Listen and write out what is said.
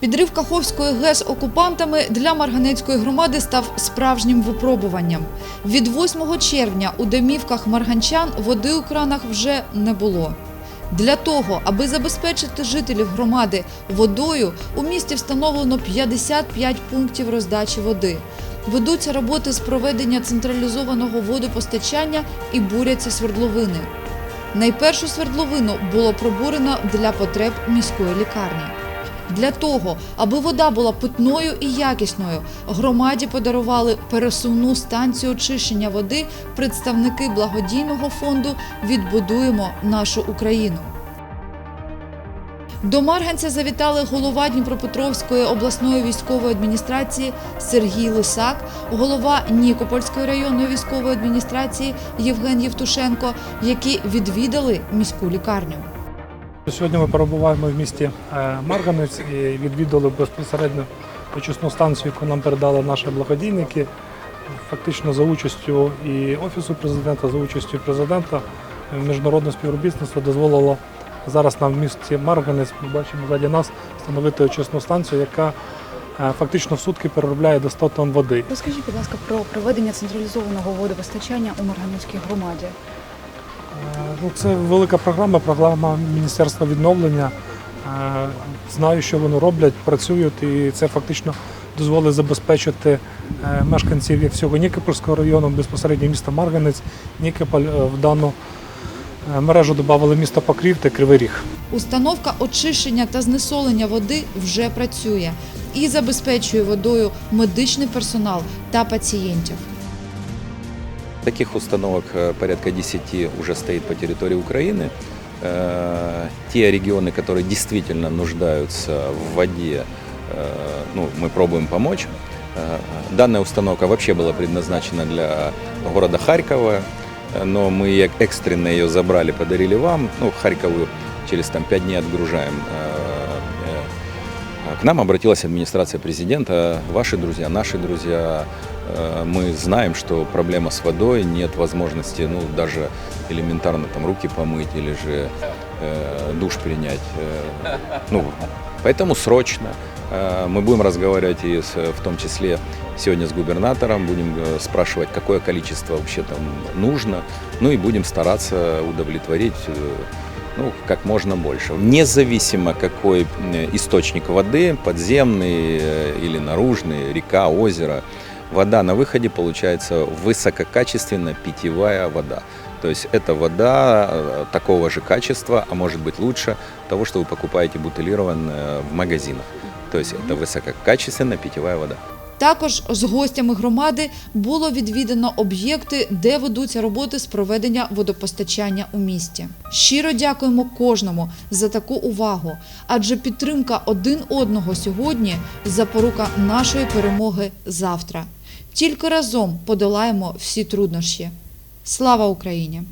Підрив Каховської ГЕС окупантами для Марганецької громади став справжнім випробуванням. Від 8 червня у домівках марганчан води у кранах вже не було. Для того, аби забезпечити жителів громади водою, у місті встановлено 55 пунктів роздачі води. Ведуться роботи з проведення централізованого водопостачання і буряться свердловини. Найпершу свердловину було пробурено для потреб міської лікарні. Для того, аби вода була питною і якісною, громаді подарували пересувну станцію очищення води представники благодійного фонду Відбудуємо нашу Україну. До Марганця завітали голова Дніпропетровської обласної військової адміністрації Сергій Лисак, голова Нікопольської районної військової адміністрації Євген Євтушенко, які відвідали міську лікарню. Сьогодні ми перебуваємо в місті е, Марганець і відвідали безпосередньо очисну станцію, яку нам передали наші благодійники. Фактично за участю і Офісу президента, за участю президента, е, міжнародне співробітництво дозволило зараз нам в місті Марганець, ми бачимо ззаді нас, встановити очисну станцію, яка е, фактично в сутки переробляє до 100 тонн води. Розкажіть, будь ласка, про проведення централізованого водопостачання у Марганецькій громаді. Е, Ну, це велика програма, програма Міністерства відновлення. Е, Знаю, що вони роблять, працюють, і це фактично дозволить забезпечити е, мешканців всього Нікопольського району, безпосередньо міста Марганець, Нікополь в дану мережу додали місто Покрів та Кривий Ріг. Установка очищення та знесолення води вже працює і забезпечує водою медичний персонал та пацієнтів. Таких установок э, порядка 10 уже стоит по территории Украины. Э, Те регионы, которые действительно нуждаются в воде, э, ну, мы пробуем помочь. Данная установка вообще была предназначена для города Харькова, но мы экстренно ее забрали, подарили вам. Ну, Харькову через там, 5 дней отгружаем. К нам обратилась администрация президента, ваши друзья, наши друзья. Э, Мы знаем, что проблема с водой, нет возможности, ну, даже элементарно там руки помыть или же э, душ принять. Э, ну, поэтому срочно. Э, Мы будем разговаривать и с- в том числе сегодня с губернатором, будем спрашивать, какое количество вообще там нужно, ну и будем стараться удовлетворить ну, как можно больше. Независимо какой э, источник воды, подземный э, или наружный, река, озеро, вода на выходе получается высококачественная питьевая вода. То есть это вода э, такого же качества, а может быть лучше того, что вы покупаете бутылированную в магазинах. То есть это высококачественная питьевая вода. Також з гостями громади було відвідано об'єкти, де ведуться роботи з проведення водопостачання у місті. Щиро дякуємо кожному за таку увагу, адже підтримка один одного сьогодні запорука нашої перемоги завтра. Тільки разом подолаємо всі труднощі. Слава Україні!